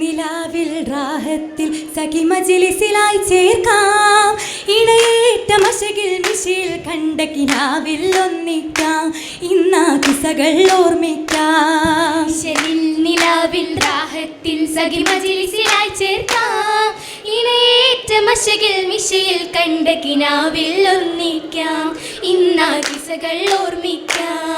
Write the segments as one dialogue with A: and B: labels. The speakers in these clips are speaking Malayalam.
A: നിലാവിൽ റാഹത്തിൽ സഖി മജിലിസിലായി ചേർക്കാം. ഇണയേറ്റ മശകിൽ കണ്ട കിനാവിൽ ഒന്നിക്കാം. ഇന്നാ കിസകൾ ഓർമ്മിക്കാം.
B: നിലാവിൽ റാഹത്തിൽ സഖി മജിലിസിലായി ചേർക്കാം. ഇണയേറ്റ മശകിൽ കണ്ട കിനാവിൽ ഒന്നിക്കാം. ഇന്നാ കിസകൾ ഓർമ്മിക്കാം.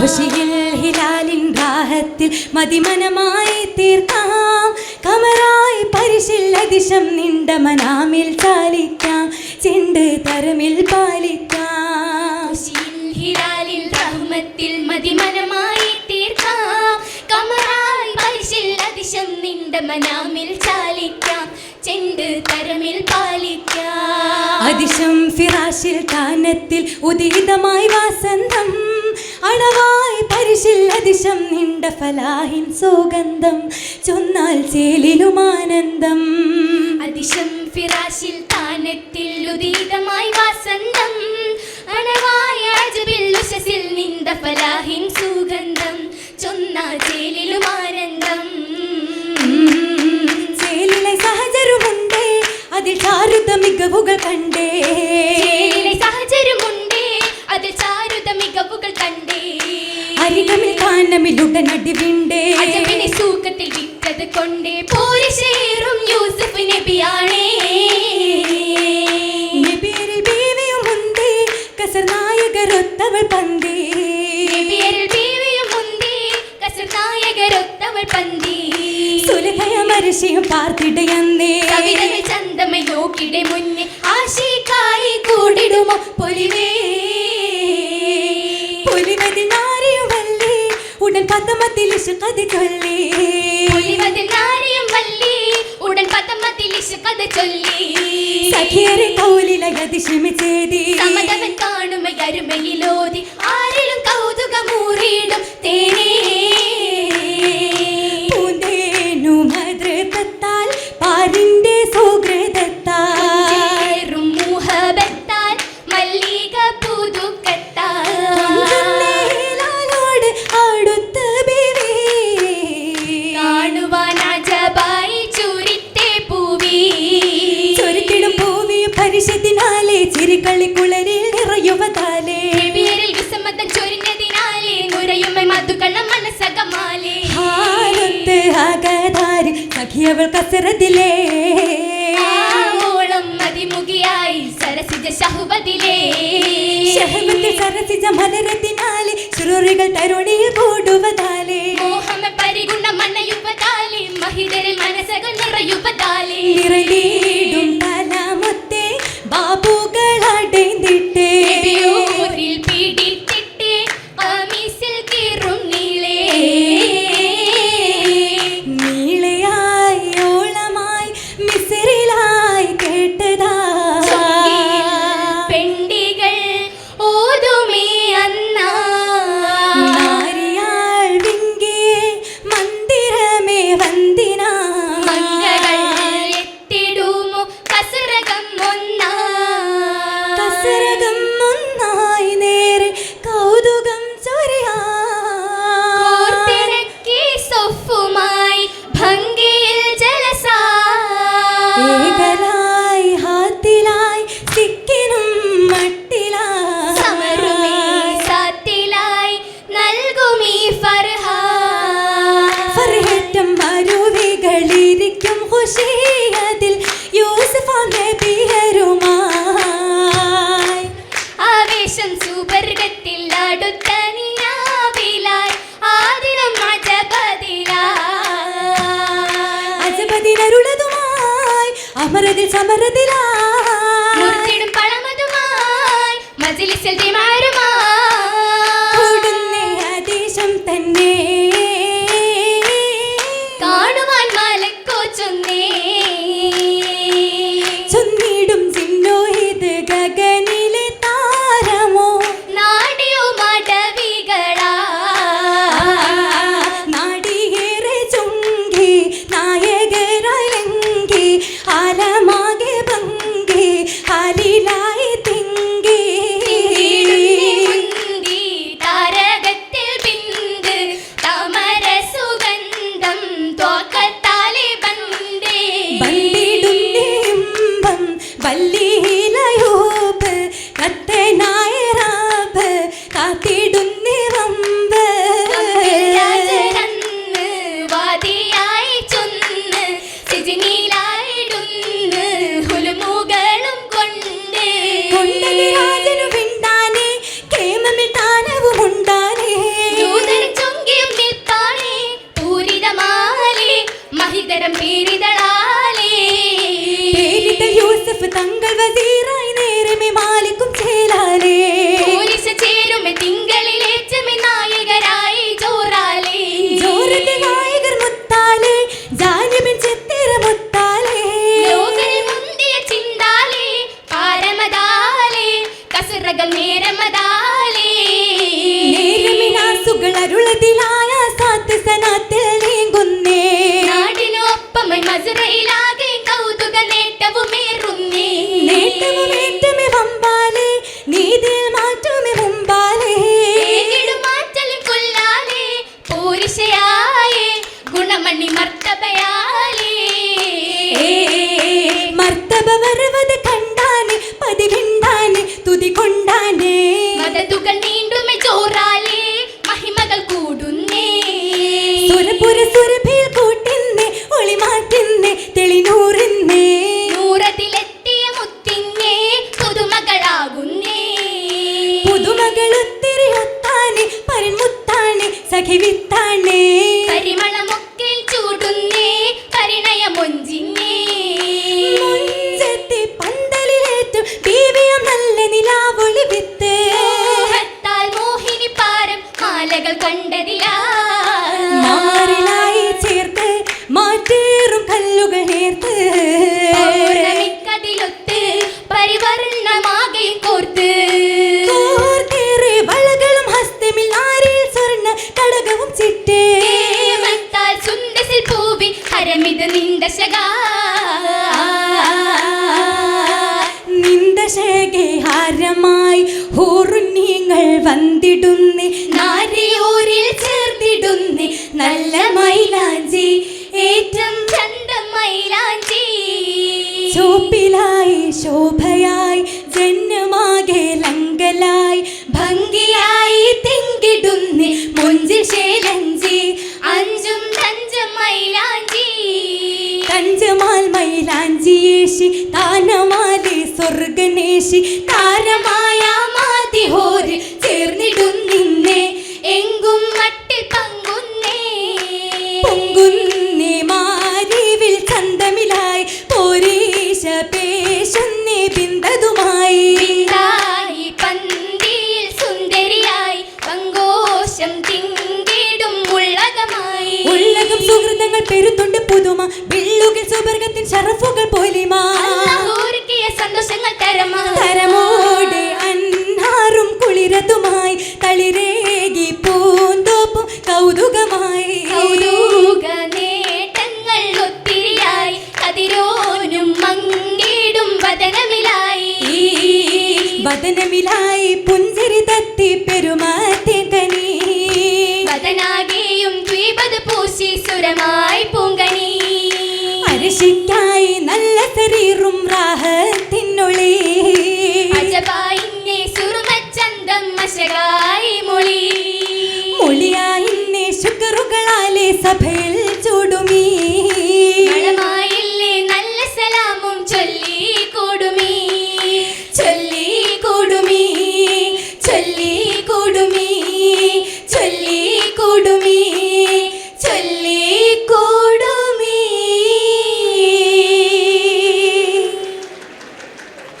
A: ഖുഷിയിൽ ഹിലാലിൻ ദാഹത്തിൽ മതിമനമായി തീർക്കാം. കമറായി പരിശിൽ അതിശം നിണ്ട മനാമിൽ ചാലിക്കാം. ചെണ്ട് തരമിൽ പാലിക്കാം.
B: ഖുഷിയിൽ ഹിലാലിൽ റഹ്മത്തിൽ മതിമനമായി തീർക്കാം. കമറായി പരിശിൽ അതിശം നിണ്ട മനാമിൽ ചാലിക്കാം. ചെണ്ട് തരമിൽ പാലിക്കാം.
A: അതിശം ഫിറാശിൽ താനത്തിൽ ഉദിതമായി വാസന്തം അണവായി പരിശിൽ അതിശം നിണ്ട ഫലാഹിൻ സുഗന്ധം ചൊന്നാൽ ചേലിലും ആനന്ദം.
B: അതിശം ഫിറാശിൽ താനത്തിൽ ഉദീതമായി വാസന്തം. അണവായ അജബിൽ ഉഷസിൽ നിന്ദ ഫലാഹിൻ സുഗന്ധം ചൊന്നാൽ ചേലിലും ആനന്ദം.
A: ചേലിലെ സഹചരുമുണ്ടേ അതിൽ ചാരുത മികവുകൾ കണ്ടേ. അരികമിൽ കാനമിലുടനടി വിണ്ടേ
B: അജബിനെ സൂക്കത്തിൽ വിറ്റത് കൊണ്ടേ പോരിശേറും യൂസഫ് നബിയാണേ.
A: നബിയരിൽ ബീവിയുമുണ്ടേ കസർ നായകരൊത്തവൾ പന്തേ.
B: നബിയരിൽ ബീവിയും മുന്തേ കസർ നായകരൊത്തവൾ
A: സുലഭയ പാർത്തിടയന്നേ
B: കവിതകൾ ചന്തമയോക്കിടെ മുന്നേ ആശിക്കായി കൂടിടുമോ പൊലിവേ.
A: പത്തമത്തിൽ കതി ചൊല്ലി.
B: പൊലിവതിൽ നാരിയും വല്ലി. ഉടൻ പത്തമ്മത്തിൽ കഥ ചൊല്ലി.
A: സഖിയരെ കൗലിലകതിശമിച്ചേതി
B: സമതവൻ കാണുമ അരുമയിലോതി.
A: പരിശത്തിനാലെ ചിരികളിക്കുളരിൽ നിറയുവതാലേ.
B: പേരിൽ വിസമ്മതം ചൊരിഞ്ഞതിനാലേ നുരയുമ മനസകമാലേ മനസ്സകമാലേ.
A: ഹാരത്ത് ആകതാരി സഖിയവൾ കസറതിലേ
B: ആവോളം മതിമുഖിയായി സരസിജ ശഹുബതിലേ
A: ഷഹബത്ത് സരസിജ മലരത്തിനാലെ ചുരുറികൾ തരുണിയിൽ കൂടുവതാലേ.
B: മോഹമ പരിഗുണ മണ്ണയുപതാലേ മഹിതരിൽ മനസ്സകൾ നിറയുപതാലേ
A: നിറലീടും അമരതിൽ
B: ജാതിയായി ചൊന്ന്
A: സിജിനിയിലായിടുന്ന് ഹുലുമുകളും
B: കൊണ്ട്. രാജനു പിണ്ടാനെ കേമമിട്ടാനവും ഉണ്ടാനേ
A: ദൂതൻ ചൊങ്കിയും നിൽപ്പാളെ പൂരിതമാലെ മഹിതരം പേരിതളാലെ.
B: യൂസഫ് തങ്ങൾ വസീറായി
A: നേരമേ മാറി Yeah. സഖിവിത്താനെ നിന്ദശേഹാരമായി ഹൂറുണ്യങ്ങൾ വന്നിടുന്നേ നാരിയോരിൽ ചേർന്നിടുന്നേ നല്ല മൈലാഞ്ചി ഏറ്റം
B: ചന്തം മൈലാഞ്ചി.
A: ചോപ്പിലായി ശോഭയായി ജന്മമാകെ ലങ്കലായി ഭംഗിയായി തിങ്കിടുന്നേ മുഞ്ചി ശേലഞ്ചി
B: അഞ്ചും തഞ്ചം മൈലാഞ്ചി.
A: കഞ്ചമാൽ മൈലാഞ്ചിയേശി താനമാലി സ്വർഗനേശി താരമായ മാതിഹോര് ചേർന്നിടും നിന്നെ.
B: എങ്കും മട്ടിൽ പങ്കുന്നേ.
A: പൊങ്കുന്നേ മാരിവിൽ ചന്തമിലായി പോരീശ പേശുന്നേ ബിന്ദതുമായി
B: പിന്തായി പന്തിയിൽ സുന്ദരിയായി പങ്കോശം തിങ്കിടും ഉള്ളകമായി
A: ഉള്ളകം സുഹൃതങ്ങൾ പെരുത്തുണ്ട് പുതുമ. വിള്ളുകിൽ സുവർഗത്തിൻ ഷറഫുകൾ പോലിമാ. കൗതുകമായി
B: കൗതുക നേട്ടങ്ങൾ ഒത്തിരിയായി കതിരോനും മങ്ങിടും വദനമിലായി.
A: വദനമിലായി പുഞ്ചിരി തത്തി പെരുമാറ്റേ കനി
B: വദനാകെയും ദ്വീപത് പൂശി സുരമായി പൂങ്കണി
A: അരശിക്കായി നല്ല ശരീറും റാഹത്തിനൊളി
B: അജബായിന്നെ സുറുമച്ചന്തം മശകായി മൊഴി
A: സഭയിൽ ചുടുമീ